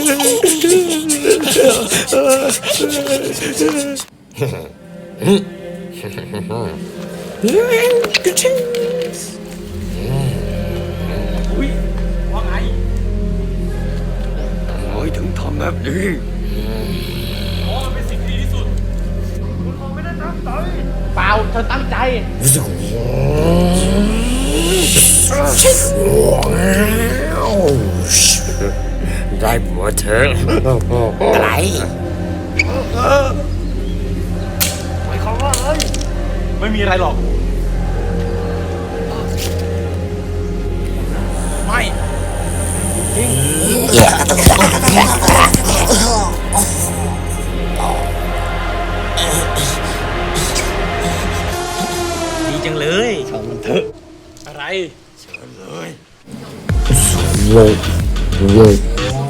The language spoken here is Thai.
อุ้ยว่าไงทำไมถึงทำแบบนี้เพราะมันเป็นสิ่งที่ดีที่สุด คุณคงไม่ได้ตั้งใจ เปล่าเธอตั้งใจ ได้ผัวเธออะไรหมายความว่าอะไรไม่มีอะไรหรอก ไม่ดีจังเลยช่างมันเถอะอะไรเว้ยเว้ยเว้ยเว้ย